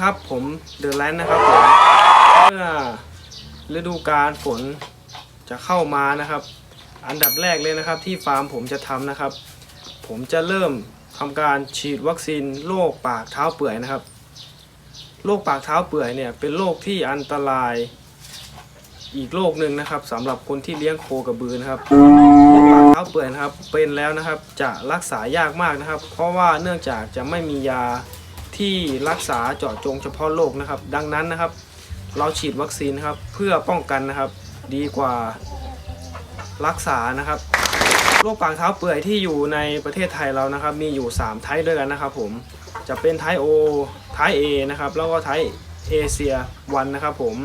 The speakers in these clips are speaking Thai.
ครับผมเดอะแลนด์นะครับผมเมื่อฤดูกาลฝนจะเข้ามานะครับ อันดับแรกเลยนะครับที่ฟาร์มผมจะทำนะครับ ผมจะเริ่มทำการฉีดวัคซีนโรคปากเท้าเปื่อยนะครับโรคปากเท้าเปื่อยเนี่ยเป็นโรคที่อันตรายอีกโรคหนึ่งนะครับสำหรับคนที่เลี้ยงโคกระบือนะครับโรคปากเท้าเปื่อยนะครับเป็นแล้วนะครับจะรักษายากมากนะครับ เพราะว่าเนื่องจากจะไม่มียา ที่รักษาเจาะจงเฉพาะโรคนะครับ ดังนั้นนะครับ เราฉีดวัคซีนนะครับเพื่อป้องกันนะครับ ดีกว่ารักษานะครับโรคปากเท้าเปื่อยที่อยู่ในประเทศไทยเรานะครับ มีอยู่ 3 ไทป์ด้วยกันนะครับผมจะเป็นไทป์ O ไทป์ A นะครับ แล้วก็ไทป์เอเชียวันนะครับผม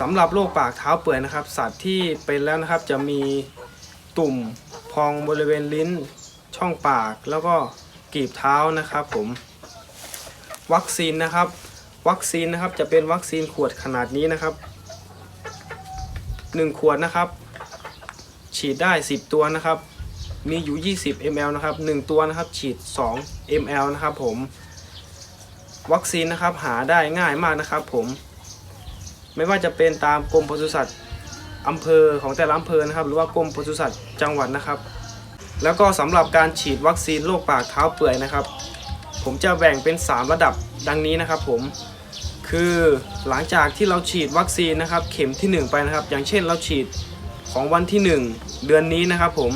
สำหรับโรคปากเท้าเปื่อยนะครับ สัตว์ที่เป็นแล้วนะครับจะมีตุ่มพองบริเวณลิ้นช่องปากแล้วก็ กีบเท้านะครับผมวัคซีนนะครับ วัคซีนนะครับจะเป็นวัคซีนขวดขนาดนี้นะครับ 1 ขวดนะครับ ฉีดได้ 10 ตัวนะครับ มีอยู่ 20 ml นะครับ 1 ตัวนะครับ ฉีด 2 ml นะครับผมวัคซีนนะครับหาได้ง่ายมากนะครับผมไม่ว่าจะเป็นตามกรมปศุสัตว์อำเภอของแต่ละอำเภอนะครับ หรือว่ากรมปศุสัตว์จังหวัดนะครับ แล้วก็สำหรับการฉีดวัคซีนโรคปากเท้าเปื่อยนะครับ ผมจะแบ่งเป็น 3 ระดับดังนี้นะครับผมคือหลังจากที่เราฉีดวัคซีนนะครับ เข็มที่ 1 ไปนะครับ อย่างเช่นเราฉีดของวันที่ 1 เดือนนี้นะครับผม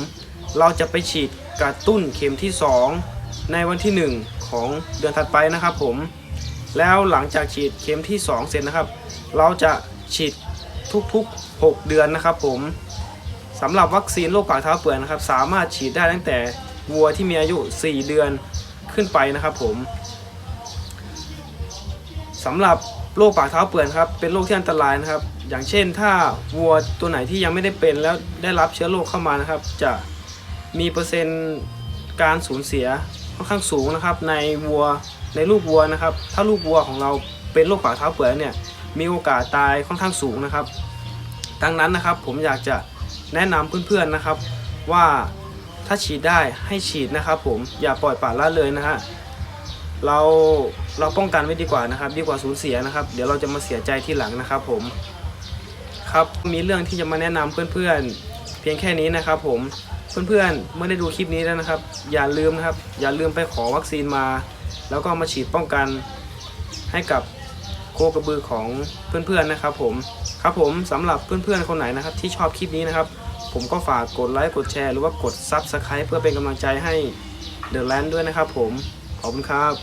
เราจะไปฉีดกระตุ้นเข็มที่ 2 ในวันที่ 1 ของเดือนถัดไปนะครับผมแล้วหลังจากฉีดเข็มที่ 2 เสร็จนะครับ เราจะฉีดทุกๆ 6 เดือนนะครับผม สำหรับวัคซีนโรคปากเท้าเปื่อยนะครับ สามารถฉีดได้ตั้งแต่วัวที่มีอายุ 4 เดือนขึ้นไปนะครับผมสำหรับโรคปากเท้าเปื่อยครับเป็นโรคที่อันตรายนะครับ อย่างเช่น ถ้าวัวตัวไหนที่ยังไม่ได้เป็นแล้วได้รับเชื้อโรคเข้ามานะครับ จะมีเปอร์เซ็นต์การสูญเสียค่อนข้างสูงนะครับ ในวัวในลูกวัวนะครับ ถ้าลูกวัวของเราเป็นโรคปากเท้าเปื่อยเนี่ยมีโอกาสตายค่อนข้างสูงนะครับ ดังนั้นนะครับผมอยากจะ แนะนำเพื่อนๆนะครับว่าถ้าฉีดได้ให้ฉีดนะครับ ผมอย่าปล่อยปละละเลยนะฮะเราเราป้องกันไว้ดีกว่านะครับ ดีกว่าสูญเสียนะครับ เดี๋ยวเราจะมาเสียใจที่หลังนะครับ ผมครับมีเรื่องที่จะมาแนะนำเพื่อนๆ เพียงแค่นี้นะครับ ผมเพื่อนๆเมื่อได้ดูคลิปนี้แล้วนะครับ อย่าลืมนะครับ อย่าลืมไปขอวัคซีนมา แล้วก็มาฉีดป้องกันให้กับ กระบือของเพื่อนๆนะครับผมครับผมสำหรับเพื่อนๆคนไหนนะครับที่ชอบคลิปนี้นะครับ ผมก็ฝากกดไลค์กดแชร์หรือว่ากด Subscribe เพื่อเป็นกำลังใจให้เดอะแลนด์ด้วยนะครับผมขอบคุณครับ